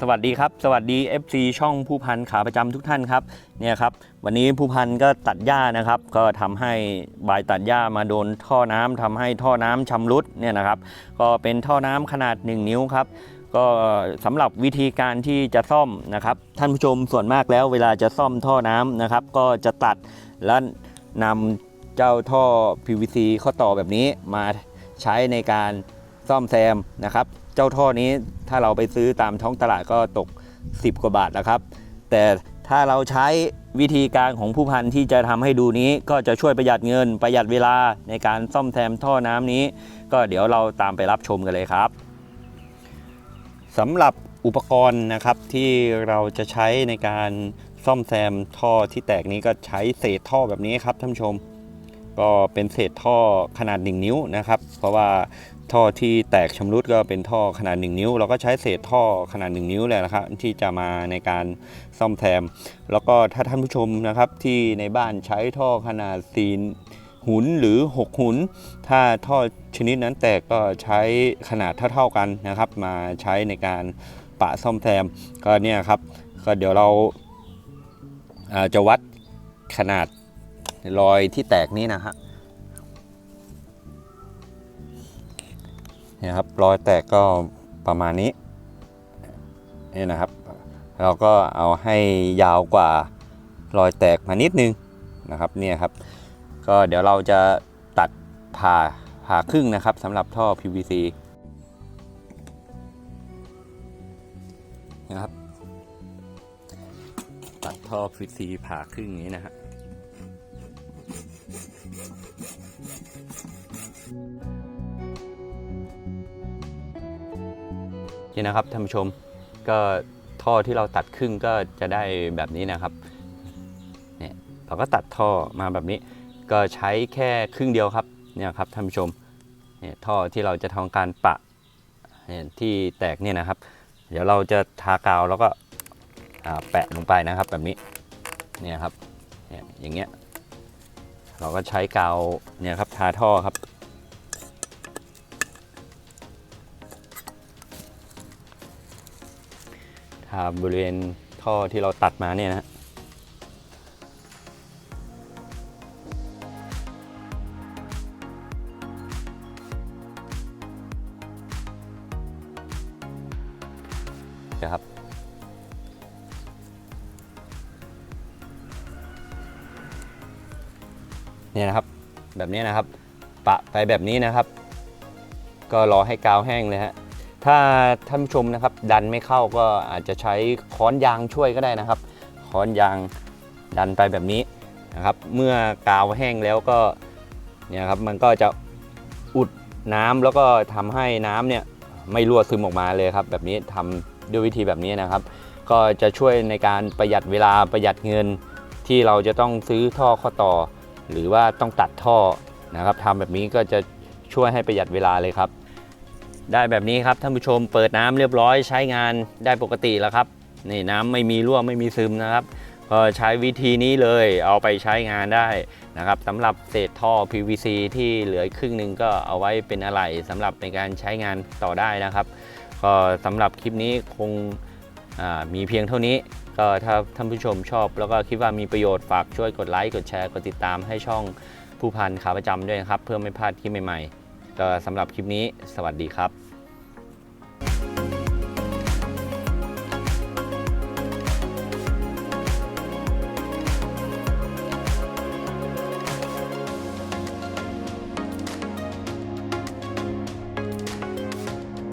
สวัสดีครับ สวัสดี FC ช่องผู้พันขาประจำทุกท่านครับเนี่ยครับวันนี้ผู้พันก็ตัดหญ้านะครับ ก็ทำให้บายตัดหญ้ามาโดนท่อน้ำทำให้ท่อน้ำชำรุดเนี่ยนะครับ ก็เป็นท่อน้ำขนาด 1 นิ้วครับ ก็สำหรับวิธีการที่จะซ่อมนะครับ ท่านผู้ชมส่วนมากแล้ว เวลาจะซ่อมท่อน้ำนะครับ ก็จะตัดและนำเจ้าท่อ PVC ข้อต่อแบบนี้มาใช้ในการ ซ่อมแซมนะครับ เจ้าท่อนี้ถ้าเราไปซื้อตามท้องตลาดก็ตก 10 กว่าบาทนะครับ แต่ถ้าเราใช้วิธีการของผู้พันที่จะทำให้ดูนี้ก็จะช่วยประหยัดเงินประหยัดเวลาในการซ่อมแซมท่อน้ำนี้ ก็เดี๋ยวเราตามไปรับชมกันเลยครับสำหรับอุปกรณ์นะครับที่เราจะใช้ในการซ่อมแซมท่อที่แตกนี้ก็ใช้เศษท่อแบบนี้ครับท่านผู้ชม ก็เป็นเศษท่อขนาด 1 นิ้วนะครับ เพราะว่าท่อที่แตกชำรุดก็เป็นท่อขนาด 1 นิ้ว เราก็ใช้เศษท่อขนาด 1 นิ้วเลยนะครับที่จะมาในการซ่อมแซม แล้วก็ถ้าท่านผู้ชมนะครับที่ในบ้านใช้ท่อขนาดซีนหุนหรือ 6 หุน ถ้าท่อชนิดนั้นแตกก็ใช้ขนาดเท่าๆกันนะครับ มาใช้ในการปะซ่อมแซมก็เนี่ยครับ ก็เดี๋ยวเราาจะวัดขนาด รอยที่แตกนี้นะฮะเนี่ครับรอยแตกก็ประมาณนี้นี่นะครับ เราก็เอาให้ยาวกว่ารอยแตกมานิดนึงนะครับเนี่ยครับ ก็เดี๋ยวเราจะตัดผ่าผ่าครึ่งนะครับสำหรับท่อ PVC นะครับ ตัดท่อ PVC ผ่าครึ่งอย่างนี้นะฮะ นี่นะครับท่านผู้ชมก็ท่อที่เราตัดครึ่งก็จะได้แบบนี้นะครับเนี่ยเราก็ตัดท่อมาแบบนี้ ก็ใช้แค่ครึ่งเดียวครับเนี่ยครับท่านผู้ชมเนี่ยท่อที่เราจะทำการปะเนี่ยที่แตกเนี่ยนะครับ เดี๋ยวเราจะทากาวแล้วก็แปะลงไปนะครับแบบนี้เนี่ยครับเนี่ยอย่างเงี้ยเราก็ใช้กาวเนี่ยครับทาท่อครับาบริเวณท่อที่เราตัดมาเนี่ยนะนะครับเนี่ยนะครับแบบนี้นะครับ ปะไปแบบนี้นะครับ ก็รอให้กาวแห้งเลยฮะ ถ้าท่านผู้ชมนะครับดันไม่เข้าก็อาจจะใช้ค้อนยางช่วยก็ได้นะครับ ค้อนยางดันไปแบบนี้นะครับ เมื่อกาวแห้งแล้วก็เนี่ยครับมันก็จะอุดน้ำแล้วก็ทำให้น้ำเนี่ยไม่รั่วซึมออกมาเลยครับแบบนี้ทำด้วยวิธีแบบนี้นะครับ ก็จะช่วยในการประหยัดเวลาประหยัดเงินที่เราจะต้องซื้อท่อข้อต่อ หรือว่าต้องตัดท่อนะครับทำแบบนี้ก็จะช่วยให้ประหยัดเวลาเลยครับ ได้แบบนี้ครับท่านผู้ชมเปิดน้ำเรียบร้อยใช้งานได้ปกติแล้วครับนี่น้ำไม่มีรั่วไม่มีซึมนะครับ ก็ใช้วิธีนี้เลยเอาไปใช้งานได้นะครับสำหรับเศษท่อ PVC ที่เหลือครึ่งหนึ่งก็เอาไว้เป็นอะไหล่สำหรับในการใช้งานต่อได้นะครับ ก็สำหรับคลิปนี้คงมีเพียงเท่านี้ก็ถ้าท่านผู้ชมชอบ แล้วก็คิดว่ามีประโยชน์ฝากช่วยกดไลค์กดแชร์กดติดตามให้ช่องผู้พันขาประจำด้วยนะครับ เพื่อไม่พลาดคลิปใหม่ๆ ก็สำหรับคลิปนี้สวัสดีครับ